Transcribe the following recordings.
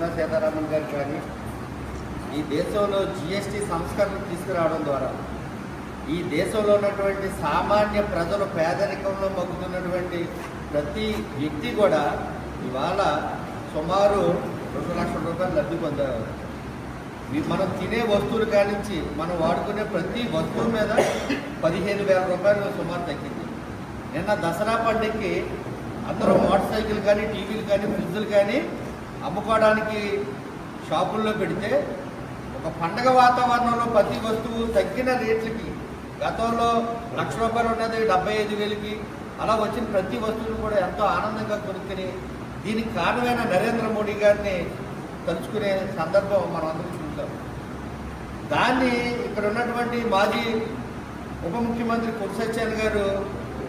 నిర్మలా సీతారామన్ గారు కానీ ఈ దేశంలో జిఎస్టీ సంస్కరణలు తీసుకురావడం ద్వారా ఈ దేశంలో ఉన్నటువంటి సామాన్య ప్రజలు పేదరికంలో మగ్గుతున్నటువంటి ప్రతి వ్యక్తి కూడా ఇవాళ సుమారు రెండు లక్షల రూపాయలు లబ్ధి పొందేవారు ఇవి మనం తినే వస్తువులు కానించి మనం వాడుకునే ప్రతి వస్తువు మీద పదిహేను వేల రూపాయలు సుమారు తగ్గింది. నిన్న దసరా పండుగకి అందరూ మోటార్ సైకిల్ కానీ టీవీలు కానీ ఫ్రిడ్జ్లు కానీ అమ్ముకోవడానికి షాపుల్లో పెడితే ఒక పండగ వాతావరణంలో ప్రతి వస్తువు తగ్గిన రేట్లకి గతంలో లక్ష రూపాయలు ఉన్నది డెబ్బై ఐదు వేలకి అలా వచ్చిన ప్రతి వస్తువును కూడా ఎంతో ఆనందంగా కొనుక్కుని దీనికి కారణమైన నరేంద్ర మోడీ గారిని తలుచుకునే సందర్భం మనం అందరూ చూద్దాం. దాన్ని ఇక్కడ ఉన్నటువంటి మాజీ ఉప ముఖ్యమంత్రి కుర్సత్యాన్ గారు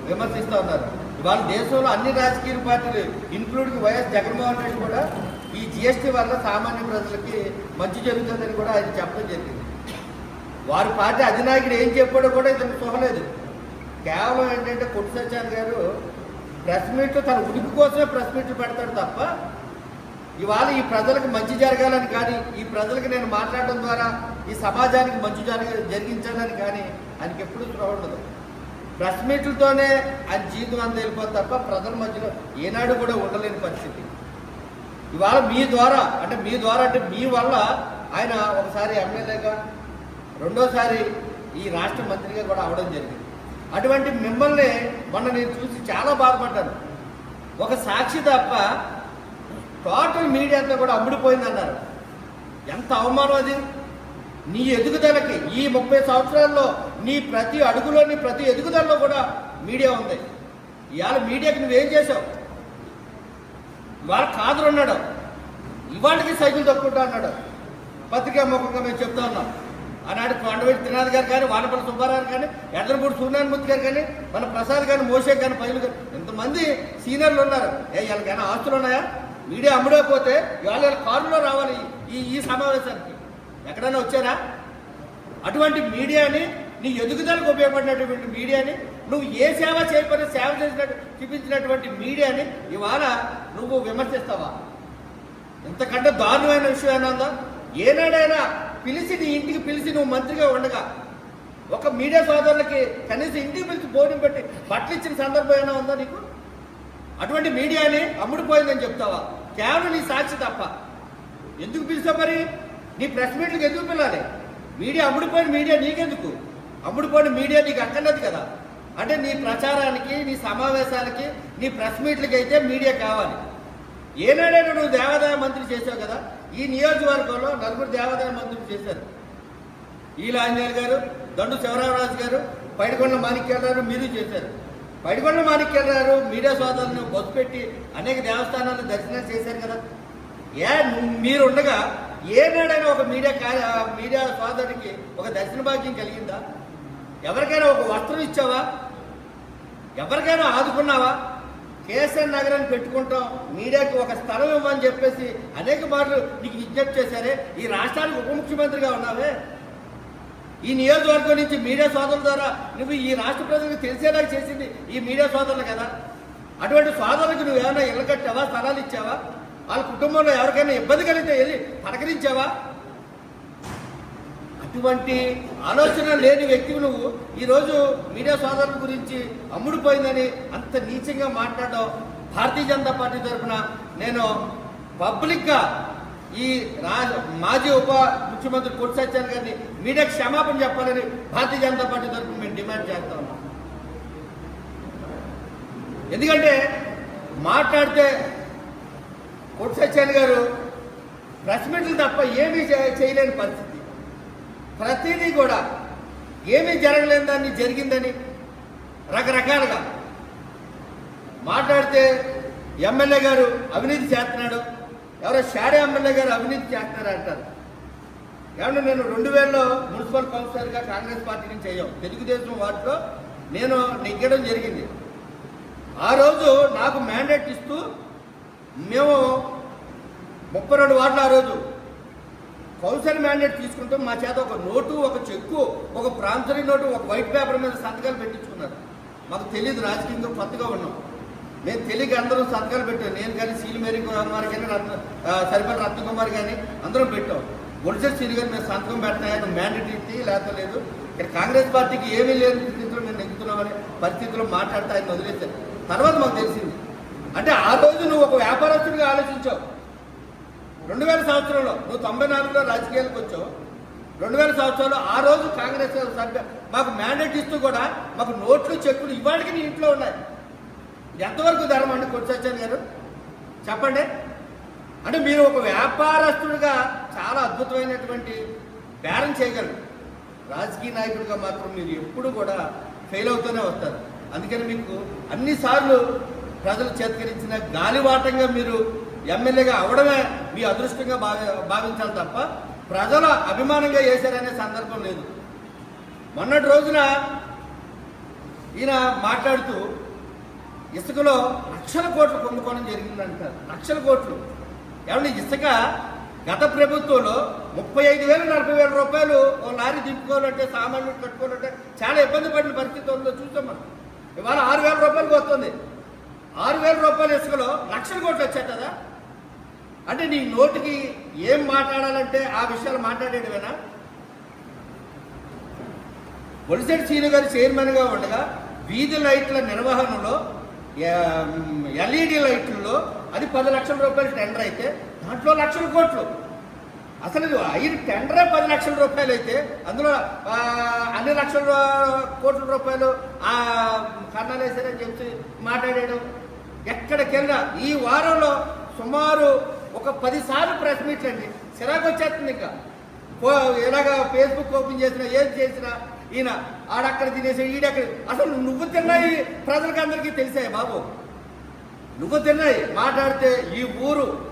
విమర్శిస్తూ ఉన్నారు. ఇవాళ దేశంలో అన్ని రాజకీయ పార్టీలు ఇన్క్లూడింగ్ వైఎస్ జగన్మోహన్ రెడ్డి కూడా ఈ జిఎస్టీ వల్ల సామాన్య ప్రజలకి మంచి జరుగుతుందని కూడా ఆయన చెప్పడం జరిగింది. వారి పార్టీ అధినాయకుడు ఏం చెప్పాడో కూడా ఇతను చూడలేదు. కేవలం ఏంటంటే కొట్టు సత్యాన్ గారు ప్రెస్ మీట్లు తన ఉనికి కోసమే ప్రెస్ మీట్లు పెడతాడు తప్ప ఇవాళ ఈ ప్రజలకు మంచి జరగాలని కానీ ఈ ప్రజలకు నేను మాట్లాడడం ద్వారా ఈ సమాజానికి మంచి జరగ జరిగించాలని కానీ ఆయనకి ఎప్పుడూ చూడదు ప్రెస్ మీట్లతోనే ఆయన జీవితం అంత వెళ్ళిపోతుంది తప్ప ప్రజల మధ్యలో ఏనాడు కూడా ఉండలేని పరిస్థితి. ఇవాళ మీ ద్వారా అంటే మీ ద్వారా అంటే మీ వల్ల ఆయన ఒకసారి ఎమ్మెల్యేగా రెండోసారి ఈ రాష్ట్ర మంత్రిగా కూడా అవడం జరిగింది. అటువంటి మిమ్మల్ని మొన్న నేను చూసి చాలా బాధపడ్డాను. ఒక సాక్షి తప్ప టోటల్ మీడియా అంతా కూడా అమ్ముడిపోయింది అన్నారు. ఎంత అవమానం అది? నీ ఎదుగుదలకి ఈ ముప్పై సంవత్సరాల్లో నీ ప్రతి అడుగులో నీ ప్రతి ఎదుగుదలలో కూడా మీడియా ఉంది. ఇవాళ మీడియాకి నువ్వేం చేసావు ఇవాళ కాదు అన్నాడు. ఇవాళకి సైకిల్ తొక్కుంటా అన్నాడు. పత్రికా ముఖంగా మేము చెప్తా ఉన్నాం. ఆనాడు కొండవెట్టి త్రినాథ్ గారు కానీ వానపల్లి సుబ్బారావు కానీ ఎడ్రపూడి సూర్యనారాయణమూర్తి గారు కానీ మన ప్రసాద్ కానీ మోషే కానీ పైలు గారు ఇంతమంది సీనియర్లు ఉన్నారు. ఏ వీళ్ళకైనా ఆస్తులు ఉన్నాయా? మీడియా అమ్ముడైపోతే ఇవాళ వీళ్ళ కారులో రావాలి ఈ ఈ సమావేశానికి. ఎక్కడైనా వచ్చారా? అటువంటి మీడియాని నీ ఎదుగుదలకు ఉపయోగపడినటువంటి మీడియాని నువ్వు ఏ సేవ చేయకపోతే సేవ చేసినట్టు చూపించినటువంటి మీడియాని ఇవాళ నువ్వు విమర్శిస్తావా? ఇంతకంటే దారుణమైన విషయం ఏమైనా ఉందా? ఏనాడైనా పిలిచి నీ ఇంటికి పిలిచి నువ్వు మంత్రిగా ఉండగా ఒక మీడియా సోదరులకి కనీసం ఇంటికి పిలిచి భోజనం పెట్టి బట్టలు ఇచ్చిన సందర్భం ఏమైనా ఉందా నీకు? అటువంటి మీడియాని అమ్ముడుపోయిందని చెప్తావా? కేవలం నీ సాక్షి తప్ప. ఎందుకు పిలిచావు మరి? నీ ప్రెస్ మీట్లకు ఎందుకు పిల్లాలి మీడియా అమ్ముడుపోయిన మీడియా నీకెందుకు? అమ్ముడుపోయిన మీడియా నీకు అక్కర్లేదు కదా. అంటే నీ ప్రచారానికి నీ సమావేశాలకి నీ ప్రెస్ మీట్లకి అయితే మీడియా కావాలి. ఏనాడైనా నువ్వు దేవాదాయ మంత్రి చేసావు కదా ఈ నియోజకవర్గంలో నలుగురు దేవాదాయ మంత్రులు చేశారు. ఈల ఆంజనేయులు గారు దండు శివరామరాజు గారు పైడికొండ మాణిక్యాలరావు మీరు చేశారు. పైడికొండ మాణిక్యాలరావు మీడియా సోదరులను బొత్తు పెట్టి అనేక దేవస్థానాలను దర్శనం చేశారు కదా. ఏ మీరు ఉండగా ఏనాడైనా ఒక మీడియా కార్య మీడియా సోదరుడికి ఒక దర్శన భాగ్యం కలిగిందా? ఎవరికైనా ఒక వస్త్రం ఇచ్చావా? ఎవరికైనా ఆదుకున్నావా? కేసీఆర్ నగరాన్ని పెట్టుకుంటాం మీడియాకి ఒక స్థలం ఇవ్వమని చెప్పేసి అనేక మార్లు నీకు విజ్ఞప్తి చేశారే. ఈ రాష్ట్రానికి ఉప ముఖ్యమంత్రిగా ఉన్నావే. ఈ నియోజకవర్గం నుంచి మీడియా సోదరుల ద్వారా నువ్వు ఈ రాష్ట్ర ప్రజలకు తెలిసేలా చేసింది ఈ మీడియా సోదరులు కదా. అటువంటి సోదరులకు నువ్వు ఏమైనా ఇళ్ళ కట్టావా స్థలాలు ఇచ్చావా? వాళ్ళ కుటుంబంలో ఎవరికైనా ఇబ్బంది కలిగితే వెళ్ళి పలకరించావా? ఇటువంటి ఆలోచన లేని వ్యక్తివి నువ్వు ఈరోజు మీడియా సోదరుల గురించి అమ్ముడుపోయిందని అంత నీచంగా మాట్లాడడం భారతీయ జనతా పార్టీ తరఫున నేను పబ్లిక్గా ఈ రాజ మాజీ ఉప ముఖ్యమంత్రి కొట్టి సత్యాన్ గారిని మీడియా క్షమాపణ చెప్పాలని భారతీయ జనతా పార్టీ తరఫున మేము డిమాండ్ చేస్తా ఉన్నాం. ఎందుకంటే మాట్లాడితే కొట్టి సత్యాన్ గారు ప్రెస్ మీట్లు తప్ప ఏమీ చేయలేని పరిస్థితి. ప్రతిదీ కూడా ఏమీ జరగలేని దాన్ని జరిగిందని రకరకాలుగా మాట్లాడితే ఎమ్మెల్యే గారు అవినీతి చేస్తున్నాడు. ఎవరో షాడే ఎమ్మెల్యే గారు అవినీతి చేస్తున్నారు అంటారు. ఏమన్నా నేను రెండు వేలలో మున్సిపల్ కౌన్సిలర్గా కాంగ్రెస్ పార్టీ నుంచి అయ్యాం. తెలుగుదేశం వాటిలో నేను నెగ్గడం జరిగింది. ఆ రోజు నాకు మ్యాండేట్ ఇస్తూ మేము ముప్పై రెండు వార్డులు ఆ రోజు కౌన్సిల్ మ్యాండేట్ తీసుకుంటాం మా చేత ఒక నోటు ఒక చెక్కు ఒక ప్రాంతరీ నోటు ఒక వైట్ పేపర్ మీద సంతకాలు పెట్టించుకున్నారు. మాకు తెలియదు రాజకీయంలో కొత్తగా ఉన్నాం. నేను తెలియక అందరూ సంతకాలు పెట్టాం. నేను కానీ సీల్ మేరీ కుమార్ కానీ రత్న ఆ, సరిపల్లి రత్నకుమార్ కానీ అందరం పెట్టాం. ఒడిసెట్ సీలు గారు మేము సంతకం పెట్టినా మ్యాండేట్ ఇచ్చి లేకపోతే లేదు. ఇక్కడ కాంగ్రెస్ పార్టీకి ఏమీ లేని స్థితిలో మేము నెగ్గుతున్నామని పరిస్థితిలో మాట్లాడతా ఆయన వదిలేశారు. తర్వాత మాకు తెలిసింది. అంటే ఆ రోజు నువ్వు ఒక వ్యాపారస్తుడిగా ఆలోచించావు. రెండు వేల సంవత్సరంలో నువ్వు తొంభై నాలుగులో రాజకీయాలకు వచ్చావు. రెండు వేల సంవత్సరంలో ఆ రోజు కాంగ్రెస్ సభ్య మాకు మ్యాండేట్ ఇస్తూ కూడా మాకు నోట్లు చెక్కులు ఇవాళకి నీ ఇంట్లో ఉన్నాయి. ఎంతవరకు ధర్మం అండి కొట్టిసచ్చాను గారు చెప్పండి. అంటే మీరు ఒక వ్యాపారస్తుడిగా చాలా అద్భుతమైనటువంటి బేరం చేయగలరు. రాజకీయ నాయకుడిగా మాత్రం మీరు ఎప్పుడు కూడా ఫెయిల్ అవుతూనే వస్తారు. అందుకని మీకు అన్నిసార్లు ప్రజలు చేతకరించిన గాలివాటంగా మీరు ఎమ్మెల్యేగా అవడమే మీ అదృష్టంగా భావి భావించాలి తప్ప ప్రజల అభిమానంగా చేశారనే సందర్భం లేదు. మొన్నటి రోజున ఈయన మాట్లాడుతూ ఇసుకలో లక్షల కోట్లు కుంభకోణం జరిగిందంటారు. లక్షల కోట్లు. ఏమన్నా ఇసుక గత ప్రభుత్వంలో ముప్పై ఐదు వేలు నలభై వేల రూపాయలు ఓ లారీ దింపుకోవాలంటే సామాన్లు కట్టుకోవాలంటే చాలా ఇబ్బంది పడిన పరిస్థితి ఉందో చూసాం మనం. ఇవాళ ఆరు వేల రూపాయలకు వస్తుంది ఆరు వేల రూపాయల ఇసుకలో లక్షల కోట్లు వచ్చాయి కదా అంటే నీ నోటికి ఏం మాట్లాడాలంటే ఆ విషయాలు మాట్లాడేటివేనా ఒలిసెట్ సీను గారు చైర్మన్గా ఉండగా వీధి లైట్ల నిర్వహణలో ఎల్ఈడి లైట్లలో అది పది లక్షల రూపాయలు టెండర్ అయితే దాంట్లో లక్షల కోట్లు. అసలు ఐదు టెండరే పది లక్షల రూపాయలు అయితే అందులో అన్ని లక్షల కోట్ల రూపాయలు ఆ కర్ణాలు చెప్పి మాట్లాడేయడం. ఎక్కడికెళ్ళినా ఈ వారంలో సుమారు ఒక పదిసార్లు ప్రెస్ మీట్ అండి చిరాకు వచ్చేస్తుంది ఇంకా. పో- ఇలాగ ఫేస్బుక్ ఓపెన్ చేసినా ఏది చేసినా ఈయన ఆడక్కడ తినేసి ఈడక్కడ అసలు నువ్వు తిన్నాయి ప్రజలకి అందరికీ తెలిసాయి బాబు? నువ్వు తిన్నాయి. మాట్లాడితే ఈ ఊరు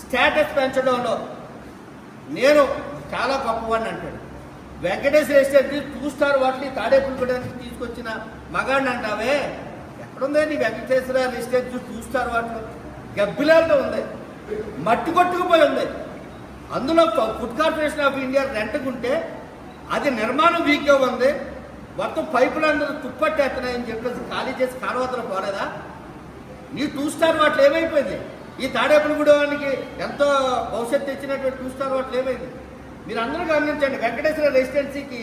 స్టేటస్ పెంచడంలో నేను చాలా గొప్పవాడిని అంటాడు. వెంకటేశ్వర ఎస్టేట్ టూ స్టార్ వాటిని తాడేపుల్కోవడానికి తీసుకొచ్చిన మగాడిని అంటావే? ఎక్కడుందే నీ వెంకటేశ్వర ఎస్టేట్? టూ స్టార్ వాటిలో గబ్బిలాలతో ఉంది. మట్టి కొట్టుకుపోయి ఉంది. అందులో ఫుడ్ కార్పొరేషన్ ఆఫ్ ఇండియా రెంట్కుంటే అది నిర్మాణం వీక్గా ఉంది. మొత్తం పైపులు అందరూ తుప్పట్టేస్తున్నాయని చెప్పేసి ఖాళీ చేసి కాలువతలు పోలేదా? నీ టూ స్టార్ వాటిలో ఏమైపోయింది? ఈ తాడేపల్లిగూడానికి ఎంతో భవిష్యత్తు ఇచ్చినటువంటి టూ స్టార్ వాటిలో ఏమైంది? మీరు అందరూ గమనించండి వెంకటేశ్వర రెసిడెన్సీకి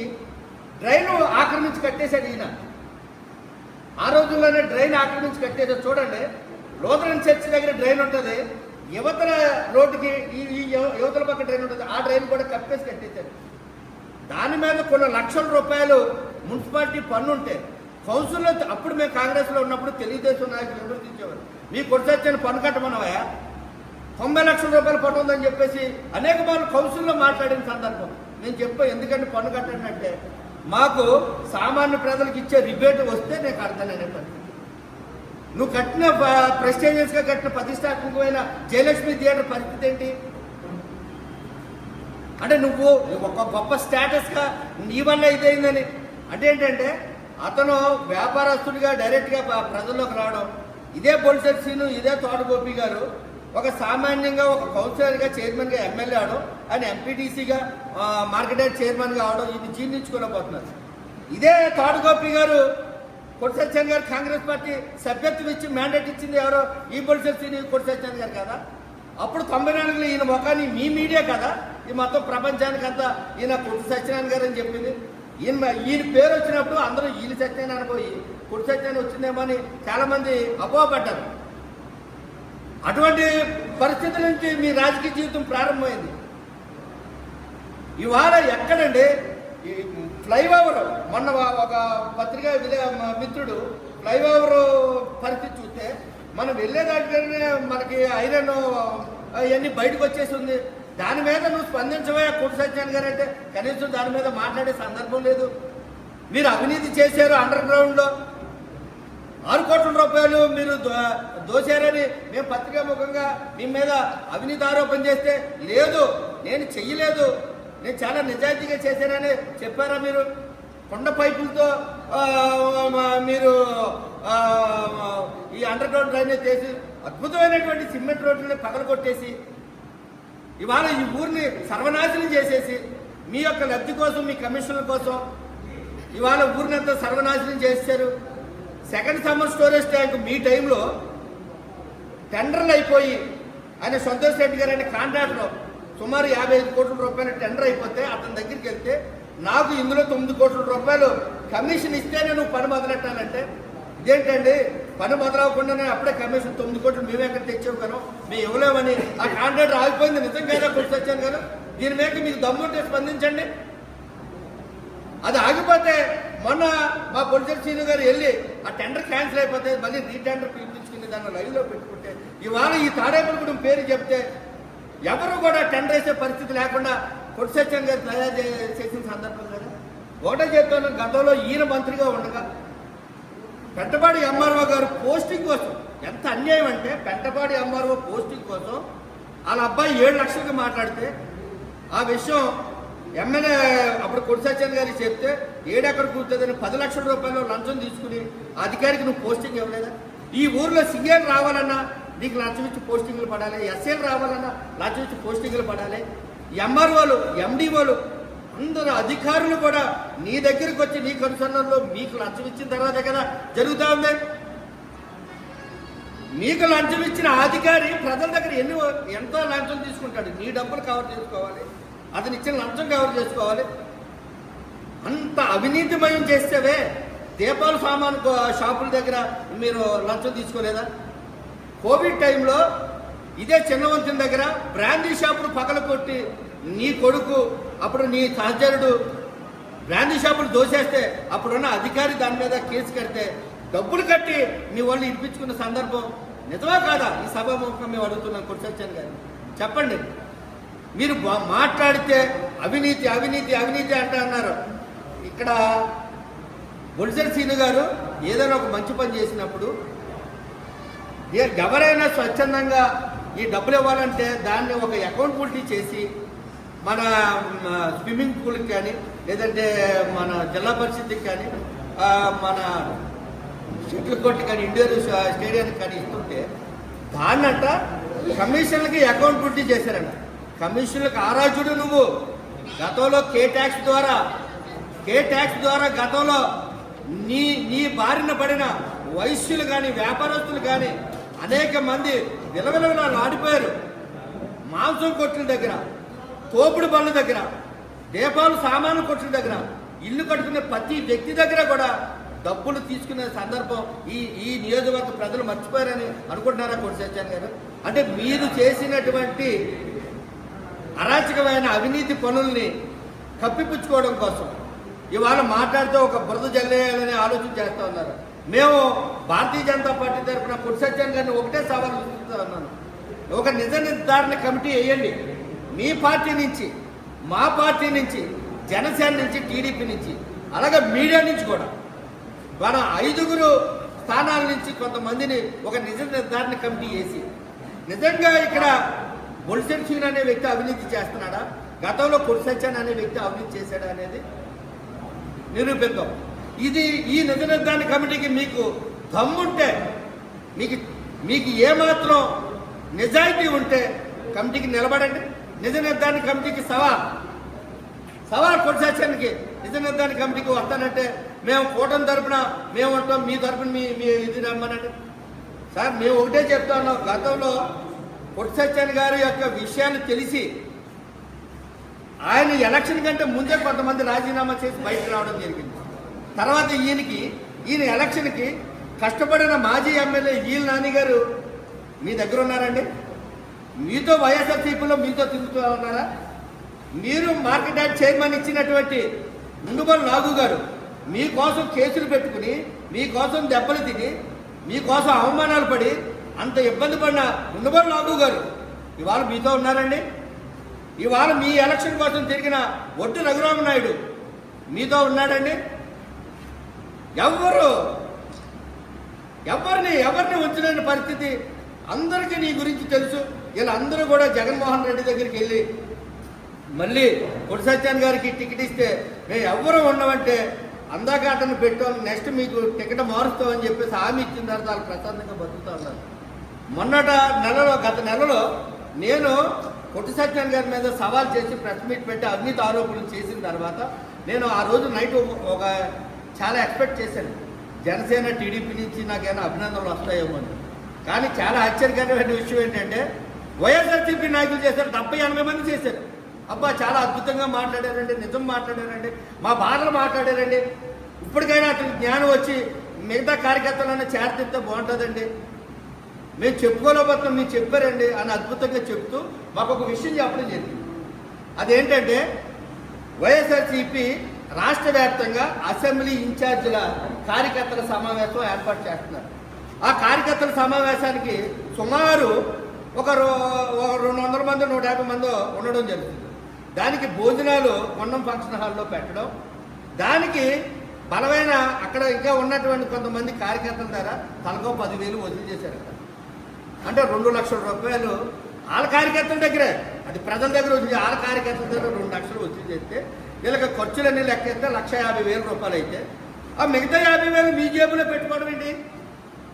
డ్రైన్ ఆక్రమించి కట్టేశాడు ఈయన. ఆ రోజుల్లోనే డ్రైన్ ఆక్రమించి కట్టేదో చూడండి లోతరన్ చర్చి దగ్గర డ్రైన్ ఉంటుంది. యువతల రోడ్డుకి ఈ ఈ యువతల పక్క డ్రైన్ ఉంటుంది. ఆ డ్రైన్ కూడా కప్పేసి కట్టేశారు దాని మీద కొన్ని లక్షల రూపాయలు మున్సిపాలిటీ పన్ను ఉంటే కౌన్సిల్లో అప్పుడు మేము కాంగ్రెస్లో ఉన్నప్పుడు తెలుగుదేశం నాయకులు విమర్శించేవారు మీ కొట్టొచ్చిన పన్ను కట్టమన్నవా? తొంభై లక్షల రూపాయలు పన్ను ఉందని చెప్పేసి అనేక మార్లు కౌన్సిల్లో మాట్లాడిన సందర్భం. నేను చెప్పా ఎందుకంటే పన్ను కట్టండి అంటే మాకు సామాన్య ప్రజలకు ఇచ్చే రిబేట్ వస్తే నేను అర్థమైన పరిస్థితి నువ్వు కట్టిన ప్రెస్టేజియస్గా కట్టిన ప్రతిష్టాత్మకమైన జయలక్ష్మి థియేటర్ పరిస్థితి ఏంటి? అంటే నువ్వు ఒక గొప్ప స్టేటస్గా నీ వల్ల ఇదైందని. అంటే ఏంటంటే అతను వ్యాపారస్తుడిగా డైరెక్ట్గా ప్రజల్లోకి రావడం. ఇదే బొలిసెట్ సీను ఇదే తోటగోపి గారు ఒక సామాన్యంగా ఒక కౌన్సిలర్గా చైర్మన్గా ఎమ్మెల్యే అవడం ఆయన ఎంపీటీసీగా మార్కెట్ చైర్మన్గా అవడం ఇది జీర్ణించుకోలేకపోతున్నారు. ఇదే తోటగోపి గారు కొడిసత్యాన్ గారు కాంగ్రెస్ పార్టీ సభ్యత్వం ఇచ్చి మ్యాండేట్ ఇచ్చింది ఎవరో? ఈ బొలిసెట్ కొడిసత్యాన్ గారు కదా? అప్పుడు తొంభై నాలుగులో ఈయన ముఖాన్ని మీ మీడియా కదా? ఈ మొత్తం ప్రపంచానికి అంతా ఈయన కుర్తి సత్యనారాయణ గారు అని చెప్పింది. ఈయన ఈయన పేరు వచ్చినప్పుడు అందరూ ఈయన సత్యనారాయణ అనుకోయి కుర్తి సత్యనారాయణ వచ్చిందేమో అని చాలామంది అపోహపడ్డారు అటువంటి పరిస్థితుల నుంచి మీ రాజకీయ జీవితం ప్రారంభమైంది. ఇవాళ ఎక్కడండి? ఈ ఫ్లైఓవర్ మొన్న ఒక పత్రిక మిత్రుడు ఫ్లైఓవర్ పరిస్థితి చూస్తే మనం వెళ్ళేదాటినే మనకి ఐరన్ అవన్నీ బయటకు వచ్చేసింది దాని మీద నువ్వు స్పందించవే కోటి సత్యాన్ని గారు అంటే? కనీసం దాని మీద మాట్లాడే సందర్భం లేదు. మీరు అవినీతి చేశారు అండర్ గ్రౌండ్లో ఆరు కోట్ల రూపాయలు మీరు దోశారని మేము పత్రికా ముఖంగా మీ మీద అవినీతి ఆరోపణ చేస్తే లేదు నేను చెయ్యలేదు. నేను చాలా నిజాయితీగా చేశానని చెప్పారా మీరు? కొండ పైపులతో మీరు ఈ అండర్ గ్రౌండ్ డ్రైనేజ్ చేసి అద్భుతమైనటువంటి సిమెంట్ రోడ్లని పగలగొట్టేసి ఇవాళ ఈ ఊరిని సర్వనాశనం చేసేసి మీ యొక్క లబ్ధి కోసం మీ కమిషన్ల కోసం ఇవాళ ఊరిని అంతా సర్వనాశనం చేశారు సెకండ్ సమ్మర్ స్టోరేజ్ ట్యాంక్ మీ టైంలో టెండర్లు అయిపోయి ఆయన సంతోష్ రెడ్డి గారు అనే కాంట్రాక్టర్ సుమారు యాభై ఐదు కోట్ల రూపాయలు టెండర్ అయిపోతే అతని దగ్గరికి వెళ్తే నాకు ఇందులో తొమ్మిది కోట్ల రూపాయలు కమిషన్ ఇస్తేనే నువ్వు పని మొదలెట్టానంటే ఇదేంటండి? పని మొదలవకుండానే అప్పుడే కమిషన్ తొమ్మిది కోట్లు మేము ఎక్కడ తెచ్చావు కదా మేము ఇవ్వలేమని ఆ కాంట్రాక్ట్ ఆగిపోయింది నిజంగానే వచ్చాను కదా? దీని మీద మీకు దమ్ముంటే స్పందించండి. అది ఆగిపోతే మొన్న మా పొలిటికల్ సీనియర్ గారు వెళ్ళి ఆ టెండర్ క్యాన్సిల్ అయిపోతే మళ్ళీ రీటెండర్ పిలిపించుకుని దాన్ని లైవ్లో పెట్టుకుంటే ఇవాళ ఈ తాడేపల్లిగూడెం పేరు చెప్తే ఎవరు కూడా టెండర్ వేసే పరిస్థితి లేకుండా కొట్టిసత్యం గారు తయారు చేసిన సందర్భం కదా. ఒకటే చెప్తాను గతంలో ఈయన మంత్రిగా ఉండగా పెంటపాడి ఎంఆర్ఓ గారు పోస్టింగ్ కోసం ఎంత అన్యాయం అంటే పెంటపాడి ఎంఆర్ఓ పోస్టింగ్ కోసం వాళ్ళ అబ్బాయి ఏడు లక్షలకి మాట్లాడితే ఆ విషయం ఎమ్మెల్యే అప్పుడు కొడిసత్యం గారికి చెప్తే ఏడెక్కడ కూర్చోదని పది లక్షల రూపాయలు లంచం తీసుకుని అధికారికి నువ్వు పోస్టింగ్ ఇవ్వలేదా? ఈ ఊర్లో సీఎం రావాలన్నా నీకు లంచం ఇచ్చి పోస్టింగ్లు పడాలి ఎస్ఏలు రావాలన్నా లంచం ఇచ్చి పోస్టింగ్లు పడాలి. ఎంఆర్ఓలు ఎండిఓలు అందరు అధికారులు కూడా నీ దగ్గరికి వచ్చి నీ కనుసన్నల్లో మీకు లంచం ఇచ్చిన తర్వాత కదా జరుగుతూ ఉంది. మీకు లంచం ఇచ్చిన అధికారి ప్రజల దగ్గర ఎన్ని ఎంతో లంచం తీసుకుంటాడు? నీ డబ్బులు కవర్ చేసుకోవాలి అతను ఇచ్చిన లంచం కవర్ చేసుకోవాలి. అంత అవినీతిమయం చేస్తేవే దీపాల సామాన్ షాపుల దగ్గర మీరు లంచం తీసుకోలేదా? కోవిడ్ టైంలో ఇదే చిన్నవంతుల దగ్గర బ్రాందీ షాపులు పగల కొట్టి నీ కొడుకు అప్పుడు నీ సహచరుడు బ్రాందీ షాపులు దోసేస్తే అప్పుడున్న అధికారి దాని మీద కేసు కడితే డబ్బులు కట్టి మీ వాళ్ళు ఇప్పించుకున్న సందర్భం నిజమా కాదా? ఈ సభాముఖం మేము అడుగుతున్నాం కుర్సత్యన్ గారు. చెప్పండి. మీరు మాట్లాడితే అవినీతి అవినీతి అవినీతి అంటా అన్నారు. ఇక్కడ బొలిసెల్ సీను గారు ఏదైనా ఒక మంచి పని చేసినప్పుడు ఎవరైనా స్వచ్ఛందంగా ఈ డబ్బులు ఇవ్వాలంటే దాన్ని ఒక అకౌంటబిలిటీ చేసి మన స్విమ్మింగ్ పూల్కి కానీ లేదంటే మన జిల్లా పరిషత్కి కానీ మన షటిల్ కోర్టు కానీ ఇండోర్ స్టేడియానికి కానీ ఇస్తుంటే దాన్నంట కమిషన్లకి అకౌంటబిలిటీ చేశారంట. కమిషన్లకు ఆరాజుడు నువ్వు. గతంలో కే ట్యాక్స్ ద్వారా కే ట్యాక్స్ ద్వారా గతంలో నీ నీ బారిన పడిన వైశ్యులు కానీ వ్యాపారస్తులు కానీ అనేక మంది విలవిలవిన ఆడిపోయారు. మాంసం కొట్టిన దగ్గర తోపుడు బండ్ల దగ్గర దీపాలు సామాను కొట్టిన దగ్గర ఇల్లు కట్టుకునే ప్రతి వ్యక్తి దగ్గర కూడా డబ్బులు తీసుకునే సందర్భం ఈ ఈ నియోజకవర్గ ప్రజలు మర్చిపోయారని అనుకుంటున్నారా కొడిసచ్చాన్ గారు? అంటే మీరు చేసినటువంటి అరాచకమైన అవినీతి పనుల్ని కప్పిపుచ్చుకోవడం కోసం ఇవాళ మాట్లాడితే ఒక బురద జల్లేయాలనే ఆలోచన చేస్తూ ఉన్నారు? మేము భారతీయ జనతా పార్టీ తరఫున పురుషత్యం గారిని ఒకటే సవాల్ విసురుతూ ఉన్నాను. ఒక నిజ నిర్ధారణ కమిటీ వేయండి. మీ పార్టీ నుంచి మా పార్టీ నుంచి జనసేన నుంచి టీడీపీ నుంచి అలాగే మీడియా నుంచి కూడా. మన ఐదుగురు స్థానాల నుంచి కొంతమందిని ఒక నిజ నిర్ధారణ కమిటీ వేసి నిజంగా ఇక్కడ బొలిసెన్ సింగ్ అనే వ్యక్తి అవినీతి చేస్తున్నాడా? గతంలో కొడిసచ్చాన్ అనే వ్యక్తి అవినీతి చేశాడా అనేది నిరూపిద్దాం. ఇది ఈ నిజ నిర్ధారణ కమిటీకి మీకు దమ్ముంటే మీకు మీకు ఏమాత్రం నిజాయితీ ఉంటే కమిటీకి నిలబడండి. నిజ నిర్ధారణ కమిటీకి సవాల్. సవాల్ కొడిసచ్చానికి నిజ నిర్ధారణ కమిటీకి వస్తానంటే మేము కూటమి తరపున మేము ఉంటాం మీ తరపున మీ మీ ఇది రమ్మనండి. సార్ మేము ఒకటే చెప్తా ఉన్నాం గతంలో కొట్సత్యన్ గారి యొక్క విషయాలు తెలిసి ఆయన ఎలక్షన్ కంటే ముందే కొంతమంది రాజీనామా చేసి బయటకు రావడం జరిగింది. తర్వాత ఈయనకి ఈయన ఎలక్షన్కి కష్టపడిన మాజీ ఎమ్మెల్యే ఈల్ నాని గారు మీ దగ్గర ఉన్నారండి? మీతో వైఎస్ఆర్సీపీలో మీతో తిరుగుతూ ఉన్నారా? మీరు మార్కెట్ యార్డ్ చైర్మన్ ఇచ్చినటువంటి ముందుబల్ నాగు గారు మీకోసం కేసులు పెట్టుకుని మీకోసం దెబ్బలు తిని మీకోసం అవమానాలు పడి అంత ఇబ్బంది పడిన ముందుబల్ నాగు గారు ఇవాళ మీతో ఉన్నారండి? ఇవాళ మీ ఎలక్షన్ కోసం తిరిగిన ఒడ్డు రఘురామనాయుడు మీతో ఉన్నాడండి? ఎవ్వరు? ఎవరిని ఎవరిని ఉంచలేని పరిస్థితి? అందరికీ నీ గురించి తెలుసు. వీళ్ళందరూ కూడా జగన్మోహన్ రెడ్డి దగ్గరికి వెళ్ళి మళ్ళీ కొడి సత్యాన్ గారికి టికెట్ ఇస్తే మేము ఎవరు ఉండమంటే అందాక అతను పెట్టాం నెక్స్ట్ మీకు టికెట్ మారుస్తామని చెప్పేసి హామీ ఇచ్చిన తర్వాత వాళ్ళు ప్రశాంతంగా బతుకుతా ఉన్నారు. మొన్నట నెలలో గత నెలలో నేను కొట్టి సత్యాన్ గారి మీద సవాల్ చేసి ప్రెస్ మీట్ పెట్టి అవినీతి ఆరోపణలు చేసిన తర్వాత నేను ఆ రోజు నైట్ ఒక- ఒక చాలా ఎక్స్పెక్ట్ చేశాను. జనసేన టీడీపీ నుంచి నాకేమైనా అభినందనలు వస్తాయేమో అని. కానీ చాలా ఆశ్చర్యకరమైన విషయం ఏంటంటే వైఎస్ఆర్సీపీ నాయకులు చేశారు డెబ్బై ఎనభై మంది చేశారు. అబ్బా చాలా అద్భుతంగా మాట్లాడారండి నిజం మాట్లాడారండి మా బాధలు మాట్లాడారండి. ఇప్పటికైనా అతనికి జ్ఞానం వచ్చి మిగతా కార్యకర్తలను చేర్చితే బాగుంటుందండి. మేము చెప్పుకోలేకపోతున్నాం మీరు చెప్పారండి అని అద్భుతంగా చెప్తూ మాకు ఒక విషయం చెప్పడం జరిగింది. అదేంటంటే వైఎస్ఆర్సీపీ రాష్ట్ర వ్యాప్తంగా అసెంబ్లీ ఇన్ఛార్జీల కార్యకర్తల సమావేశం ఏర్పాటు చేస్తున్నారు. ఆ కార్యకర్తల సమావేశానికి సుమారు ఒక రో- ఒక రెండు వందల మంది నూట యాభై మంది ఉండడం జరుగుతుంది. దానికి భోజనాలు కొండం ఫంక్షన్ హాల్లో పెట్టడం. దానికి బలమైన అక్కడ ఇంకా ఉన్నటువంటి కొంతమంది కార్యకర్తల ద్వారా తలకో పదివేలు వదిలి చేశారు అక్కడ. అంటే రెండు లక్షల రూపాయలు వాళ్ళ కార్యకర్తల దగ్గరే. అది ప్రజల దగ్గర వచ్చి వాళ్ళ కార్యకర్తల దగ్గర రెండు లక్షలు వచ్చి చేస్తే వీళ్ళకి ఖర్చులన్నీ లెక్కేస్తే లక్ష యాభై వేల రూపాయలు అయితే. ఆ మిగతా యాభై వేలు మీ జేబులో పెట్టుకోవడం ఏంటి?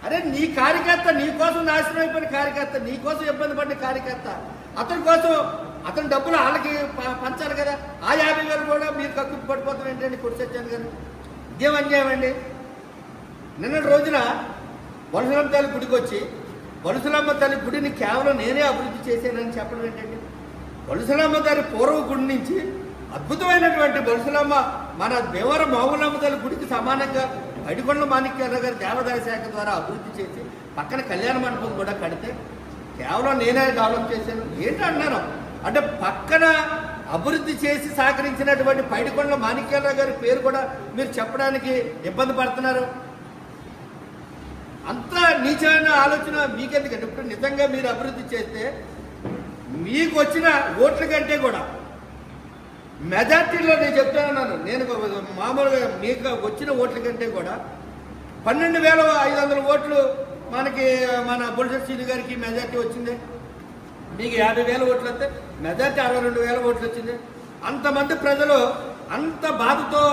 అరే నీ కార్యకర్త నీ కోసం నాశనం అయిపోయిన కార్యకర్త నీ కోసం ఇబ్బంది పడిన కార్యకర్త. అతని కోసం అతని డబ్బులు వాళ్ళకి పంచాలి కదా. ఆ యాభై వేలు కూడా మీరు కక్కు పడిపోతాం ఏంటండి కుడిసొచ్చాను కానీ ఇదేం అన్యాయం అండి? నిన్నటి రోజున వలసలమ్మ తల్లి గుడికి వచ్చి వలసలమ్మ తల్లి గుడిని కేవలం నేనే అభివృద్ధి చేశానని చెప్పడం ఏంటండి? వలసలమ్మ తల్లి పూర్వ గుడి నుంచి అద్భుతమైనటువంటి వలసలమ్మ మన భీమవరం మామూలమ్మ తల్లి గుడికి సమానంగా అడిగొండ మాణిక్యాల గారి దేవాదాయ శాఖ ద్వారా అభివృద్ధి చేసి పక్కన కళ్యాణ మండపం కూడా కడితే కేవలం నేనే గౌరవం చేశాను. ఏంటి అన్నాను? అంటే పక్కన అభివృద్ధి చేసి సహకరించినటువంటి పైడికొండ మాణిక్యాలరావు గారి పేరు కూడా మీరు చెప్పడానికి ఇబ్బంది పడుతున్నారు. అంత నీచమైన ఆలోచన మీకెందుకంటే ఇప్పుడు నిజంగా మీరు అభివృద్ధి చేస్తే మీకు వచ్చిన ఓట్ల కంటే కూడా మెజార్టీలో నేను చెప్తాను నేను మామూలుగా మీకు వచ్చిన ఓట్ల కంటే కూడా పన్నెండు వేల ఐదు వందల ఓట్లు మనకి మన బుల్షెట్ సీని గారికి మెజార్టీ వచ్చింది. మీకు యాభై వేల ఓట్లు వస్తే మెజార్టీ అరవై రెండు వేల ఓట్లు వచ్చింది. అంతమంది ప్రజలు అంత బాధతో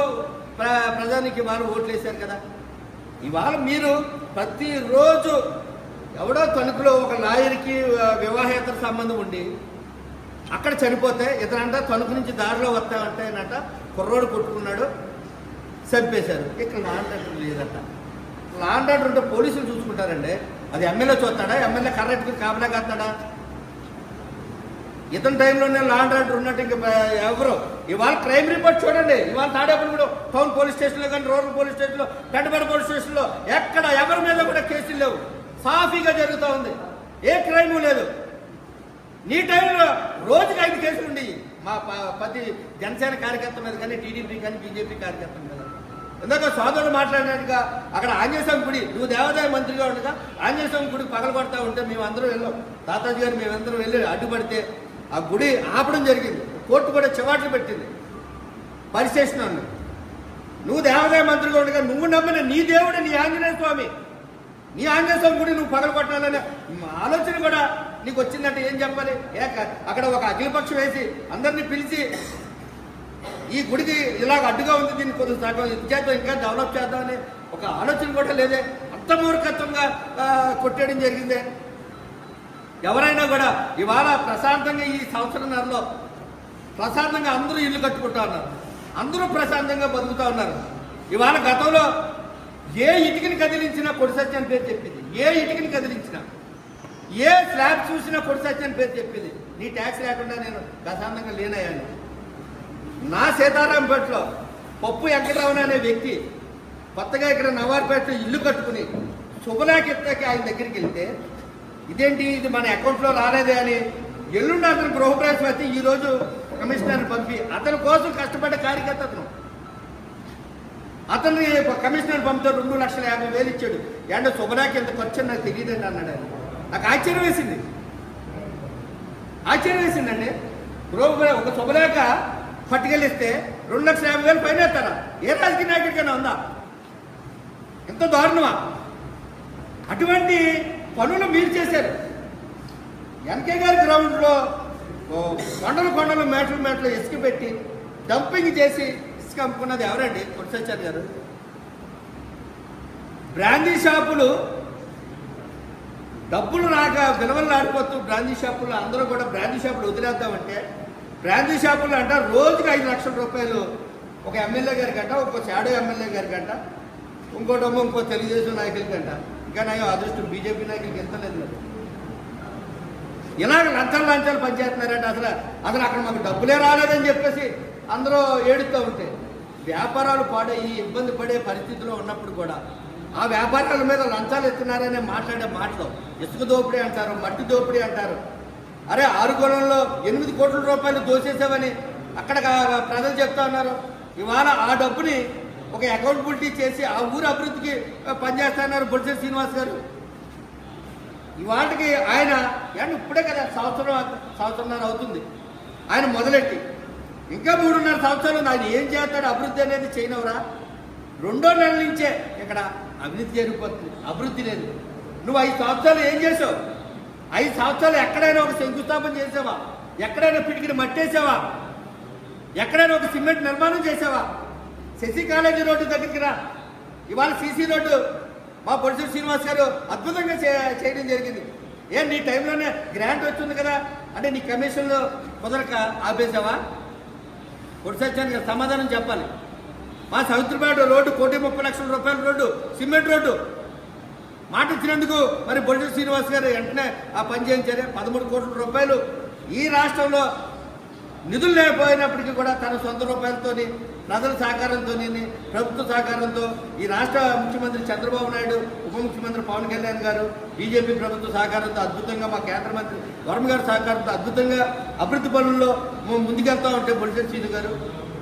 ప్ర ప్రజానికి వారు ఓట్లు వేశారు కదా. ఇవాళ మీరు ప్రతిరోజు ఎవడో తణుకులో ఒక లాయర్కి వివాహేతర సంబంధం ఉండి అక్కడ చనిపోతే ఇతనంట తణుకు నుంచి దారిలో వస్తామంటేనట కుర్రోడు కొట్టుకున్నాడు చంపేశారు. ఇక్కడ లాండ్ ఆర్డర్ లేదట. లాండ్ ఆర్డర్ ఉంటే పోలీసులు చూసుకుంటారండి. అది ఎమ్మెల్యే చూస్తాడా? ఎమ్మెల్యే కరెక్ట్గా కాపలా కాస్తాడా? ఇతని టైంలోనే లాండ్ ఆర్డర్ ఉన్నట్టు ఇంకా ఎవరు? ఇవాళ క్రైమ్ రిపోర్ట్ చూడండి. ఇవాళ తాడేపల్లిగూడ టౌన్ పోలీస్ స్టేషన్లో కానీ రూరల్ పోలీస్ స్టేషన్లో పెద్దపేట పోలీస్ స్టేషన్లో ఎక్కడ ఎవరి మీద కూడా కేసులు లేవు. సాఫీగా జరుగుతూ ఉంది. ఏ క్రైము లేదు. నీ టైంలో రోజుకి ఐదు కేసులు ఉండేవి మా ప్రతి జనసేన కార్యకర్త మీద కానీ టీడీపీ కానీ బీజేపీ కార్యకర్త మీద. ఇందాక సోదరుడు మాట్లాడినట్టుగా అక్కడ ఆంజనేయస్వామి గుడి నువ్వు దేవాదాయ మంత్రిగా ఉండగా ఆంజనేయ గుడి గుడికి పగలగొడతా ఉంటే మేము అందరం వెళ్ళాం. తాతాజీ గారు మేమందరం వెళ్ళి అడ్డుపడితే ఆ గుడి ఆపడం జరిగింది. కోర్టు కూడా చివాట్లు పెట్టింది. పరిశేషణ నువ్వు దేవాదాయ మంత్రిగా ఉండగా నువ్వు నమ్మిన నీ దేవుడు నీ ఆంజనేయ స్వామి నీ ఆంజనేయ గుడి నువ్వు పగలగొట్టాలనే ఆలోచన కూడా నీకు వచ్చిందంటే ఏం చెప్పాలి? ఏక అక్కడ ఒక అఖిలపక్షం వేసి అందరినీ పిలిచి ఈ గుడికి ఇలాగ అడ్డుగా ఉంది దీన్ని కొంచెం సగం ఇది చేద్దాం ఇంకా డెవలప్ చేద్దామని ఒక ఆలోచన కూడా లేదే. అంత మూర్ఖత్వంగా కొట్టేయడం జరిగిందే. ఎవరైనా కూడా ఇవాళ ప్రశాంతంగా ఈ సంవత్సరంలో ప్రశాంతంగా అందరూ ఇల్లు కట్టుకుంటా ఉన్నారు. అందరూ ప్రశాంతంగా బతుకుతూ ఉన్నారు. ఇవాళ గతంలో ఏ ఇటుకని కదిలించినా కొడి సత్యం పేరు చెప్పింది. ఏ ఇటుకని కదిలించినా. ఏ స్లాబ్ చూసినా కొడి సత్యం పేరు చెప్పింది. నీ ట్యాక్స్ లేకుండా నేను ప్రశాంతంగా లేనయ్యాను. నా సీతారాంపేటలో పప్పు వెంకటరామన్ అనే వ్యక్తి కొత్తగా ఇక్కడ నవార్పేటలో ఇల్లు కట్టుకుని శుభలాకి ఆయన దగ్గరికి వెళ్తే ఇదేంటి ఇది మన అకౌంట్లో రాలేదే అని ఎల్లుండి అతను గృహప్రవేశం అయితే ఈరోజు కమిషనర్ పంపి అతని కోసం కష్టపడ్డ కార్యకర్త అతను అతన్ని కమిషనర్ పంపితే రెండు లక్షల యాభై వేలు ఇచ్చాడు. ఏంటో శుభనాకి ఎంత ఖర్చు అని నాకు తెలియదండి అన్నాడు ఆయన. నాకు ఆశ్చర్యం వేసింది. ఆశ్చర్యం వేసిందండి. రోగు ఒక శుభలేఖ పట్టుకెళ్ళిస్తే రెండు లక్షల యాభై వేలు పైన వేస్తారా? ఏ రాజకీయ నాయకుడికైనా ఉందా? ఎంత దారుణమా? అటువంటి పనులు మీరు చేశారు. ఎన్కే గారి గ్రౌండ్లో కొండలు కొండలు మేటలు మేటలు ఇసుక పెట్టి డంపింగ్ చేసి ఇసుక అమ్ముకున్నది ఎవరండి? కొట్టిసచ్చారు గారు. బ్రాందీ షాపులు డబ్బులు రాక విలువలు రాడిపోతూ బ్రాందీ షాపులు అందరూ కూడా బ్రాందీ షాపులు వదిలేద్దామంటే బ్రాందీ షాపులు అంట రోజుకి ఐదు లక్షల రూపాయలు ఒక ఎమ్మెల్యే గారి గంట ఒక షాడో ఎమ్మెల్యే గారి గంట ఇంకోటేమో ఇంకో తెలుగుదేశం నాయకులకి అంట ఇంకా నా అదృష్టం బీజేపీ నాయకులకి వెళ్తలేదు మరి. ఇలాగ లంచాలు లంచాలు పనిచేస్తున్నారంటే అసలు అసలు అక్కడ మాకు డబ్బులే రాలేదని చెప్పేసి అందరూ ఏడుస్తూ ఉంటే వ్యాపారాలు పాడయ్యి ఇబ్బంది పడే పరిస్థితిలో ఉన్నప్పుడు కూడా ఆ వ్యాపారాల మీద లంచాలు ఇస్తున్నారనే మాట్లాడే మాటలు ఇసుక దోపిడీ అంటారు మట్టి దోపిడీ అంటారు. అరే ఆరు ఎనిమిది కోట్ల రూపాయలు దోచేసామని అక్కడ ప్రజలు చెప్తా ఉన్నారు. ఇవాళ ఆ డబ్బుని ఒక అకౌంటబిలిటీ చేసి ఆ ఊరు అభివృద్ధికి పనిచేస్తున్నారు బొడిసె శ్రీనివాస్ గారు. ఇవాటికి ఆయన ఇప్పుడే కదా సంవత్సరం సంవత్సరంన్నర అవుతుంది. ఆయన మొదలెట్టి ఇంకా మూడున్నర సంవత్సరాలు ఆయన ఏం చేస్తాడు? అభివృద్ధి అనేది చేయనవరా? రెండో నెలల నుంచే ఇక్కడ అభివృద్ధి జరిగిపోతుంది. అభివృద్ధి లేదు. నువ్వు ఐదు సంవత్సరాలు ఏం చేసావు? ఐదు సంవత్సరాలు ఎక్కడైనా ఒక శంకుస్థాపన చేసావా? ఎక్కడైనా పిటికిని మట్టేసావా? ఎక్కడైనా ఒక సిమెంట్ నిర్మాణం చేసావా? శశి కాలేజీ రోడ్డు దగ్గరికి రా. ఇవాళ సీసీ రోడ్డు మా పొడిసెట్ శ్రీనివాస్ గారు అద్భుతంగా చే- చేయడం జరిగింది. ఏం నీ టైంలోనే గ్రాంట్ వచ్చింది కదా? అంటే నీ కమిషన్లో కుదరక ఆపేసావా? పొడిసెచ్చాను సమాధానం చెప్పాలి. మా సముద్రపేట రోడ్డు కోటి ముప్పై లక్షల రూపాయల రోడ్డు సిమెంట్ రోడ్డు. మాట ఇచ్చినందుకు మరి బొల్లి శ్రీనివాస్ గారు వెంటనే ఆ పని చేయించారు. పదమూడు కోట్ల రూపాయలు ఈ రాష్ట్రంలో నిధులు లేకపోయినప్పటికీ కూడా తన సొంత రూపాయలతోని ప్రజల సహకారంతో ప్రభుత్వ సహకారంతో ఈ రాష్ట్ర ముఖ్యమంత్రి చంద్రబాబు నాయుడు ఉప ముఖ్యమంత్రి పవన్ కళ్యాణ్ గారు బీజేపీ ప్రభుత్వ సహకారంతో అద్భుతంగా మా కేంద్ర మంత్రి వర్మ గారి సహకారంతో అద్భుతంగా అభివృద్ధి పనుల్లో ముందుకెళ్తా ఉంటే బొలిసెట్ సీని గారు.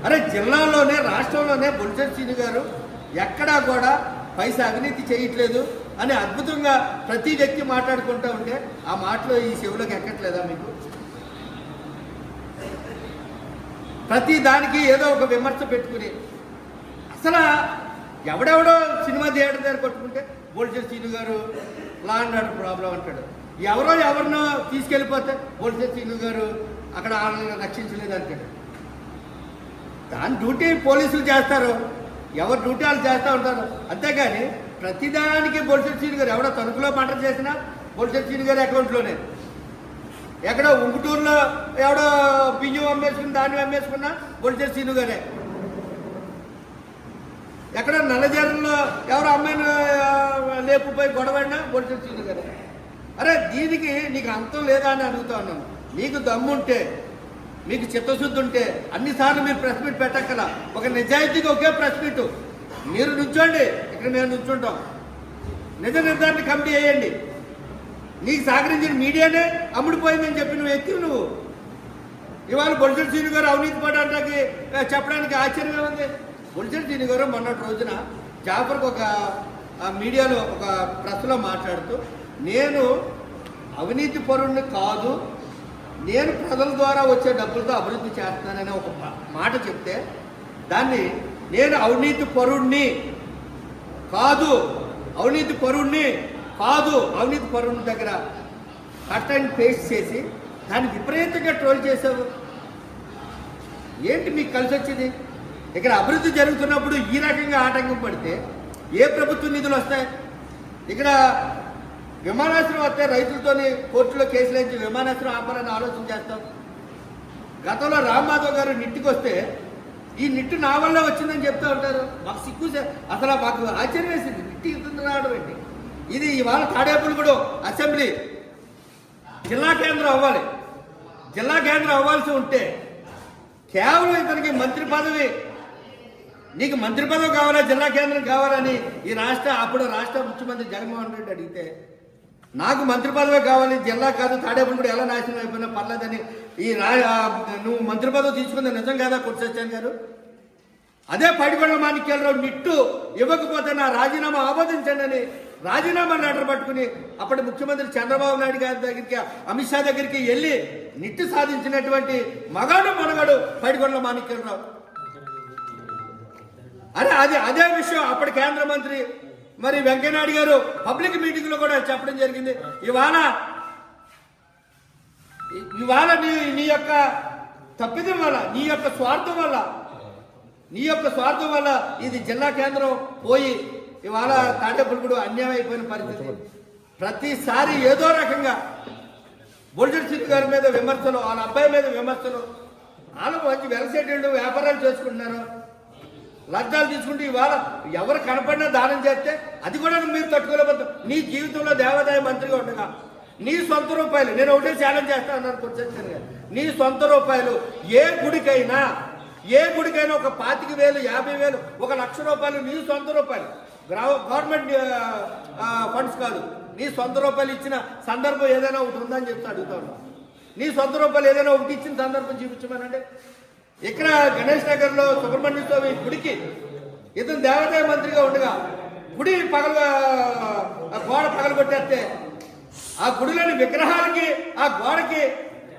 అరే జిల్లాలోనే రాష్ట్రంలోనే బొలిసెట్ సీని గారు ఎక్కడా కూడా పైసా అవినీతి చేయట్లేదు అని అద్భుతంగా ప్రతి వ్యక్తి మాట్లాడుకుంటూ ఉంటే ఆ మాటలో ఈ చెవులకు ఎక్కట్లేదా మీకు? ప్రతి దానికి ఏదో ఒక విమర్శ పెట్టుకుని. అసలు ఎవడెవడో సినిమా థియేటర్ దగ్గర కొట్టుకుంటే బోల్చర్ సీను గారు లా అండ్ ఆర్డర్ ప్రాబ్లం అంటాడు. ఎవరో ఎవరినో తీసుకెళ్ళిపోతే బోల్చర్ సీను గారు అక్కడ ఆనందంగా రక్షించలేదు అంటాడు. దాని డ్యూటీ పోలీసులు చేస్తారు. ఎవరు డ్యూటీ వాళ్ళు చేస్తూ ఉంటారు. అంతేగాని ప్రతిదానికి బొల్సెట్ సీని గారు ఎవడో తణుకులో పంట చేసినా బొల్సెట్ సీని గారి అకౌంట్లోనే. ఎక్కడో ఉంగుటూరులో ఎవడో బియ్యం అమ్మేసుకుని దాన్ని అమ్మేసుకున్నా బొల్సెట్ సీను గారే ఎక్కడ నల్లజర్రలో ఎవరో అమ్మాయిని లేపుపోయి గొడవడినా బొల్సెట్ సీను గారే అరే దీనికి నీకు అంతం లేదా అని అడుగుతా ఉన్నాను. నీకు దమ్ముంటే మీకు చిత్తశుద్ధి ఉంటే అన్నిసార్లు మీరు ప్రెస్ మీట్ పెట్టక్కల. ఒక నిజాయితీకి ఒకే ప్రెస్ మీట్. మీరు నుంచోండి ఇక్కడ మేము నుంచుంటాం. నిజ నిర్ధారణ కమిటీ వేయండి. నీకు సహకరించిన మీడియానే అమ్ముడిపోయిందని చెప్పిన వ్యక్తి నువ్వు. ఇవాళ బొలిసెల సీని గారు అవినీతి పడటానికి చెప్పడానికి ఆశ్చర్యంగా ఉంది. బొలిసెల సీని గారు మొన్నటి రోజున జాఫర్కి ఒక మీడియాలో ఒక ప్రెస్లో మాట్లాడుతూ నేను అవినీతి పరుణ్ణి కాదు నేను ప్రజల ద్వారా వచ్చే డబ్బులతో అభివృద్ధి చేస్తానని ఒక మా- మాట చెప్తే దాన్ని నేను అవినీతి పరుణ్ణి కాదు అవినీతి పరుణ్ణి కాదు అవినీతి పరుణ్ణి దగ్గర కట్ అండ్ పేస్ట్ చేసి దాన్ని విపరీతంగా ట్రోల్ చేసావు ఏంటి మీకు కలిసి వచ్చింది? ఇక్కడ అభివృద్ధి జరుగుతున్నప్పుడు ఈ రకంగా ఆటంకం పడితే ఏ ప్రభుత్వ నిధులు వస్తాయి? ఇక్కడ విమానాశ్రయం వస్తే రైతులతోని కోర్టులో కేసులు వేసి విమానాశ్రయం ఆపాలని ఆలోచన చేస్తాం. గతంలో రామ్మాధవ్ గారు నిట్టుకు వస్తే ఈ నిట్టు నా వల్ల వచ్చిందని చెప్తా ఉంటారు. మాకు సిగ్గు అసలు మాకు ఆశ్చర్యం వేసింది. నిట్టు ఇస్తుంది రావడం ఏంటి ఇది ఇవాళ తాడేపులు కూడా అసెంబ్లీ. జిల్లా కేంద్రం అవ్వాలి. జిల్లా కేంద్రం అవ్వాల్సి ఉంటే కేవలం ఇతనికి మంత్రి పదవి. నీకు మంత్రి పదవి కావాలా జిల్లా కేంద్రం కావాలని? ఈ రాష్ట్ర అప్పుడు రాష్ట్ర ముఖ్యమంత్రి జగన్మోహన్ రెడ్డి అడిగితే నాకు మంత్రి పదవి కావాలి జిల్లా కాదు తాడేపల్లి కూడా ఎలా నాశనం అయిపోయినా పర్లేదని ఈ రా నువ్వు మంత్రి పదవి తీసుకుంది నిజం కాదా కొట్సచ్చాన్ గారు? అదే పడిపడ మాణిక్యాలరావు నిట్టు ఇవ్వకపోతే నా రాజీనామా ఆమోదించండి అని రాజీనామా లెటర్ పట్టుకుని అప్పటి ముఖ్యమంత్రి చంద్రబాబు నాయుడు గారి దగ్గరికి అమిత్ షా దగ్గరికి వెళ్ళి నిట్టు సాధించినటువంటి మగాడు మనగాడు పడికొండ మాణిక్యరావు అరే అది అదే విషయం అప్పటి కేంద్ర మంత్రి మరి వెంకయ్యనాయుడు గారు పబ్లిక్ మీటింగ్లో కూడా చెప్పడం జరిగింది. ఇవాళ ఇవాళ నీ నీ యొక్క తప్పిదం వల్ల నీ యొక్క స్వార్థం వల్ల నీ యొక్క స్వార్థం వల్ల ఇది జిల్లా కేంద్రం పోయి ఇవాళ తాటేపుడు అన్యాయం అయిపోయిన పరిస్థితి. ప్రతిసారి ఏదో రకంగా బొల్జర్ సింగ్ గారి మీద విమర్శలు వాళ్ళ అబ్బాయి మీద విమర్శలు. వాళ్ళు మంచి వెలసెటిల్డ్ వ్యాపారాలు చేసుకుంటున్నారు. లగ్నాలు తీసుకుంటే ఇవాళ ఎవరు కనపడినా దానం చేస్తే అది కూడా మీరు తట్టుకోలేకపోతే నీ జీవితంలో దేవాదాయ మంత్రిగా ఉండగా నీ సొంత రూపాయలు నేను ఒకటే ఛాలెంజ్ చేస్తా అన్నాను కొంచెం నీ సొంత రూపాయలు ఏ గుడికైనా ఏ గుడికైనా ఒక పాతిక వేలు యాభై వేలు ఒక లక్ష రూపాయలు నీ సొంత రూపాయలు. గవర్నమెంట్ ఫండ్స్ కాదు. నీ సొంత రూపాయలు ఇచ్చిన సందర్భం ఏదైనా ఒకటి ఉందని చెప్తే అడుగుతాను. నీ సొంత రూపాయలు ఏదైనా ఒకటి ఇచ్చిన సందర్భం చూపించమనంటే ఇక్కడ గణేష్ నగర్లో సుబ్రహ్మణ్య స్వామి గుడికి ఇతను దేవాదాయ మంత్రిగా ఉండగా గుడి పగల ఆ గోడ పగలగొట్టేస్తే ఆ గుడిలోని విగ్రహాలకి ఆ గోడకి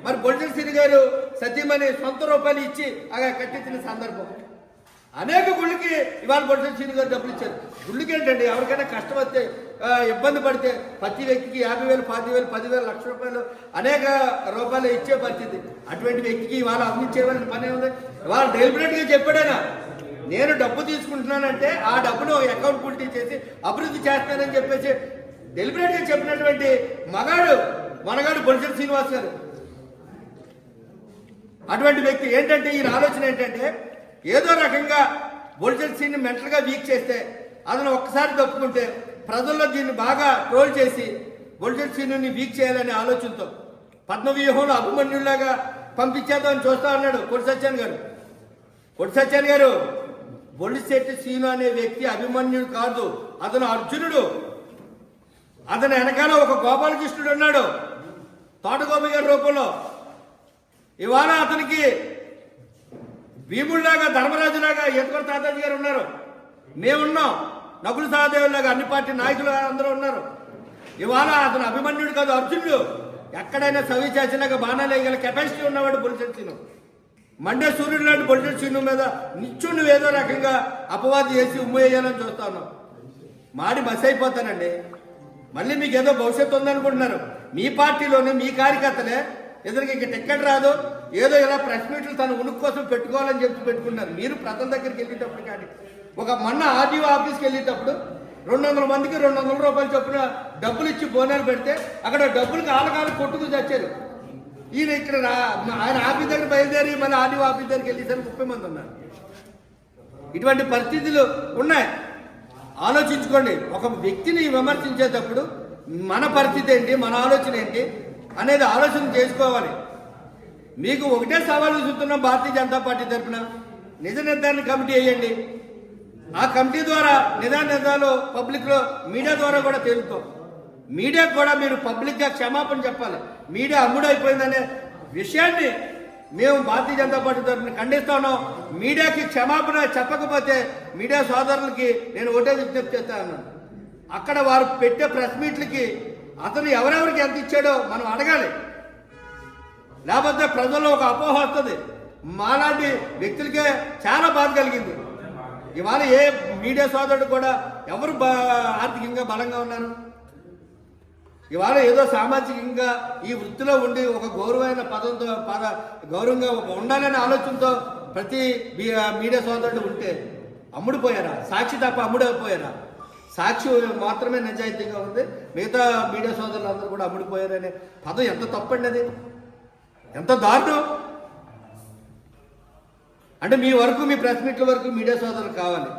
మరి బొడ్జల్ సిరి గారు సత్యమని సొంత రూపాయలు ఇచ్చి అలా కట్టించిన సందర్భం. అనేక గుళ్ళకి ఇవాళ బొడ్జల్ సిరి గారు డబ్బులు ఇచ్చారు. గుళ్ళకి ఏంటండి? ఎవరికైనా కష్టం వస్తే ఇబ్బంది పడితే ప్రతి వ్యక్తికి యాభై వేలు పది వేలు పదివేలు లక్ష రూపాయలు అనేక రూపాయలు ఇచ్చే పరిస్థితి. అటువంటి వ్యక్తికి ఇవాళ అందించేవాళ్ళని పని ఉంది ఇవాళ డెలిబరేట్గా చెప్పాడైనా? నేను డబ్బు తీసుకుంటున్నానంటే ఆ డబ్బును అకౌంటబిలిటీ చేసి అభివృద్ధి చేస్తానని చెప్పేసి డెలిబరేట్గా చెప్పినటువంటి మగాడు మనగాడు బొలిసెట్ శ్రీనివాస్ గారు. అటువంటి వ్యక్తి ఏంటంటే ఈయన ఆలోచన ఏంటంటే ఏదో రకంగా బొలిసెట్ సీన్ని మెంటల్గా వీక్ చేస్తే అతను ఒక్కసారి తప్పుకుంటే ప్రజల్లో దీన్ని బాగా ట్రోల్ చేసి బొలిసెట్ సీన్ని వీక్ చేయాలనే ఆలోచనతో పద్మవ్యూహంలో అభిమన్యులాగా పంపించేద్దామని చూస్తా ఉన్నాడు కొడి సత్యాన్ గారు. కొడి సత్యాన్ గారు బొడిశెట్టి సీను అనే వ్యక్తి అభిమన్యుడు కాదు అతను అర్జునుడు. అతని వెనకాల ఒక గోపాలకృష్ణుడు ఉన్నాడు తోటగోపి గారి రూపంలో. ఇవాళ అతనికి భీముడిలాగా ధర్మరాజులాగా ఎదుగురు తాతాజీ గారు ఉన్నారు. మేమున్నాం. నకులు సహదేవులాగా అన్ని పార్టీ నాయకులు అందరూ ఉన్నారు. ఇవాళ అతను అభిమన్యుడు కాదు అర్జునుడు. ఎక్కడైనా సవి చేసినాక బాణాలు వేయగల కెపాసిటీ ఉన్నవాడు బొలిసెట్ మండే సూర్యుడు లాంటి బొలిసెట్ మీద నిత్యుడు ఏదో రకంగా అపవాది చేసి ఉమ్మేయాలని చూస్తాను మాడి బస్ అయిపోతానండి. మళ్ళీ మీకు ఏదో భవిష్యత్తు ఉందనుకుంటున్నారు. మీ పార్టీలోనే మీ కార్యకర్తలే ఇతనికి ఇంక టిక్కెట్ రాదు. ఏదో ఇలా ప్రెస్ మీట్లు తన ఉనికి కోసం పెట్టుకోవాలని చెప్పి పెట్టుకున్నారు. మీరు ప్రజల దగ్గరికి వెళ్ళేటప్పుడు కానీ ఒక మొన్న ఆర్డీఓ ఆఫీస్కి వెళ్ళేటప్పుడు రెండు వందల మందికి రెండు వందల రూపాయలు చొప్పున డబ్బులు ఇచ్చి బోనాలు పెడితే అక్కడ డబ్బులకి ఆలకాలు కొట్టుకు చచ్చారు. ఈయన ఇక్కడ ఆయన ఆఫీస్ దగ్గర బయలుదేరి మళ్ళీ ఆర్డీఓ ఆఫీస్ దగ్గరికి వెళ్ళేసరికి ముప్పై మంది ఉన్నారు. ఇటువంటి పరిస్థితులు ఉన్నాయి. ఆలోచించుకోండి. ఒక వ్యక్తిని విమర్శించేటప్పుడు మన పరిస్థితి ఏంటి? మన ఆలోచన ఏంటి? అనేది ఆలోచన చేసుకోవాలి. మీకు ఒకటే సవాలు చూస్తున్నాం భారతీయ జనతా పార్టీ తరఫున నిజ నిర్ధారణ కమిటీ వేయండి. ఆ కమిటీ ద్వారా నిజా నిర్ధారాలు పబ్లిక్లో మీడియా ద్వారా కూడా తేలుతాం మీడియాకు కూడా మీరు పబ్లిక్గా క్షమాపణ చెప్పాలి. మీడియా అమ్ముడైపోయిందనే విషయాన్ని మేము భారతీయ జనతా పార్టీ తరఫున ఖండిస్తా ఉన్నాం. మీడియాకి క్షమాపణ చెప్పకపోతే మీడియా సోదరులకి నేను ఒకటే విజ్ఞప్తి చేస్తాను అక్కడ వారు పెట్టే ప్రెస్ మీట్లకి అతను ఎవరెవరికి ఎంత ఇచ్చాడో మనం అడగాలి. లేకపోతే ప్రజల్లో ఒక అపోహ వస్తుంది. మాలాంటి వ్యక్తులకే చాలా బాధ కలిగింది. ఇవాళ ఏ మీడియా సోదరుడు కూడా ఎవరు బా ఆర్థికంగా బలంగా ఉన్నారు? ఇవాళ ఏదో సామాజికంగా ఈ వృత్తిలో ఉండి ఒక గౌరవమైన పదంతో పద గౌరవంగా ఉండాలనే ఆలోచనతో ప్రతి మీడియా సోదరుడు ఉంటే అమ్ముడిపోయారా? సాక్షి తప్ప అమ్ముడైపోయారా? సాక్షి మాత్రమే నిజాయితీగా ఉంది. మిగతా మీడియా సోదరులు అందరూ కూడా అమ్ముడిపోయారనే. పదం ఎంత తప్పండి అది? ఎంత దారుణం? అంటే మీ వరకు మీ ప్రెస్ మీట్ల వరకు మీడియా సోదరులు కావాలి.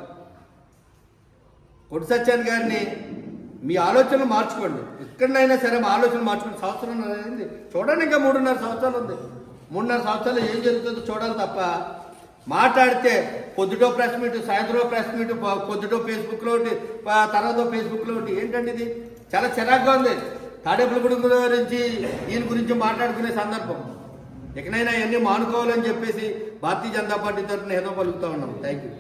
కొడి సత్యాన్ని గారిని మీ ఆలోచనలు మార్చుకోండి. ఎక్కడైనా సరే మా ఆలోచనలు మార్చుకోండి. సంవత్సరం అనేది చూడండి ఇంకా మూడున్నర సంవత్సరాలు ఉంది. మూడున్నర సంవత్సరాలు ఏం జరుగుతుందో చూడాలి తప్ప మాట్లాడితే పొద్దుటో ప్రెస్ మీట్ సాయంత్రం ప్రెస్ మీట్ పొద్దుటో ఫేస్బుక్లో ఒకటి తర్వాత ఫేస్బుక్లో ఒకటి. ఏంటండి ఇది చాలా చిరాగ్గా ఉంది. తాడేపుల గుడి గురించి దీని గురించి మాట్లాడుకునే సందర్భం. ఇకనైనా ఇవన్నీ మానుకోవాలని చెప్పేసి భారతీయ జనతా పార్టీ తరఫున ఏదో పలుకుతా ఉన్నాం. Thank you